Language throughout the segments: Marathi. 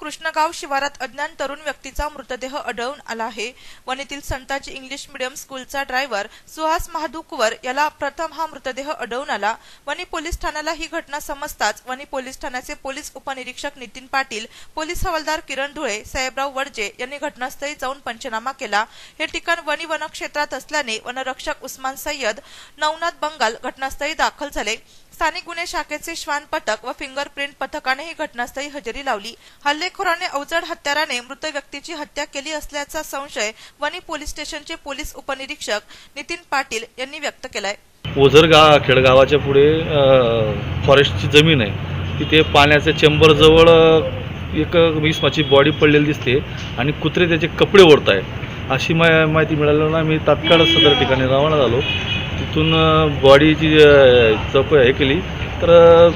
कृष्णगाव शिवारात अज्ञान तरुण व्यक्तीचा मृतदेह आढळून आला आहे. वणीतील संताजी इंग्लिश मीडियम स्कूलचा ड्रायव्हर सुहास महादुकवर याला प्रथम हा मृतदेह आढळून आला. वणी पोलीस ठाण्याला ही घटना समजताच वणी पोलीस ठाण्याचे पोलीस उपनिरीक्षक नितीन पाटील पोलीस हवालदार किरण धुळे साहेबराव वडजे यांनी घटनास्थळी जाऊन पंचनामा केला. हे ठिकाण वणी वनक्षेत्रात असल्याने वनरक्षक उस्मान सय्यद नवनाथ बंगाल घटनास्थळी दाखल झाले. स्थानिक गुन्हे शाखेचे श्वान पथक व फिंगरप्रिंट पथकाने ही घटनास्थळी हजेरी लावली. हल्लेखोराने अवजड हत्याराने मृत व्यक्तीची हत्या केली असल्याचा संशय वणी पोलीस स्टेशनचे पोलीस उपनिरीक्षक नितीन पाटील यांनी व्यक्त केलाय. ओझर गा खेडगावाच्या पुढे फॉरेस्टची जमीन आहे. तिथे पाण्याच्या चेंबरजवळ एक विस्माची बॉडी पडलेली दिसते आणि कुत्रे त्याचे कपडे ओढत आहे अशी माहिती मिळाल्यानं मी तात्काळ सदर ठिकाणी रवाना झालो. तिथून बॉडीची चौक हे केली. तर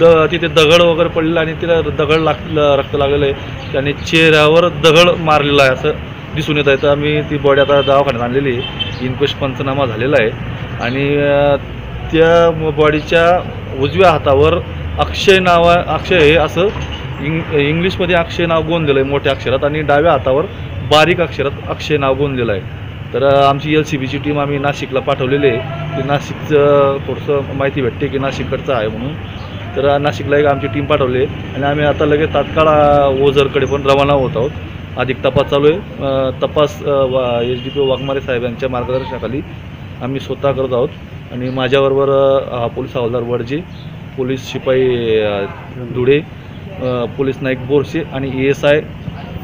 द तिथे दगड वगैरे पडलं आणि तिला दगड लाग रक्त लागलेलं आहे. त्याने चेहऱ्यावर दगड मारलेला आहे असं दिसून येत आहे. तर आम्ही ती बॉडी आता दवाखान्यात आणलेली आहे. इन्क्वेस्ट पंचनामा झालेला आहे. आणि त्या बॉडीच्या उजव्या हातावर अक्षय नावा अक्षय हे असं इंग इंग्लिशमध्ये अक्षय नाव गोंदलेलं आहे मोठ्या अक्षरात. आणि डाव्या हातावर बारीक अक्षरात अक्षय नाव गोंदलेलं आहे. तर आमची एल सी बीची टीम आम्ही नाशिकला पाठवलेली आहे. की नाशिकचं थोडंसं माहिती भेटते की नाशिककडचं आहे म्हणून. तर नाशिकला एक आमची टीम पाठवली आहे. आणि आम्ही आता लगेच तात्काळ ओझरकडे पण रवाना होत आहोत. अधिक तपास चालू आहे. तपास एच डी पी वाघमारे साहेब यांच्या मार्गदर्शनाखाली आम्ही स्वतः करत आहोत. आणि माझ्याबरोबर हा पोलीस हवालदार वडजे पोलीस शिपाई धुळे पोलीस नाईक बोरसे आणि ए एस आय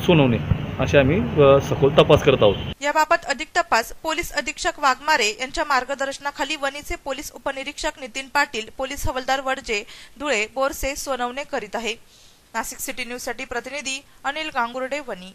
सोनवणे. असे आम्ही सखोल तपास करत आहोत. याबाबत अधिक तपास पोलीस अधीक्षक वाघमारे यांच्या मार्गदर्शनाखाली वणीचे पोलीस उपनिरीक्षक नितीन पाटील पोलीस हवालदार वडजे धुळे बोरसे सोनवणे करीत आहे. नाशिक सिटी न्यूजसाठी प्रतिनिधी अनिल गांगुर्डे वणी.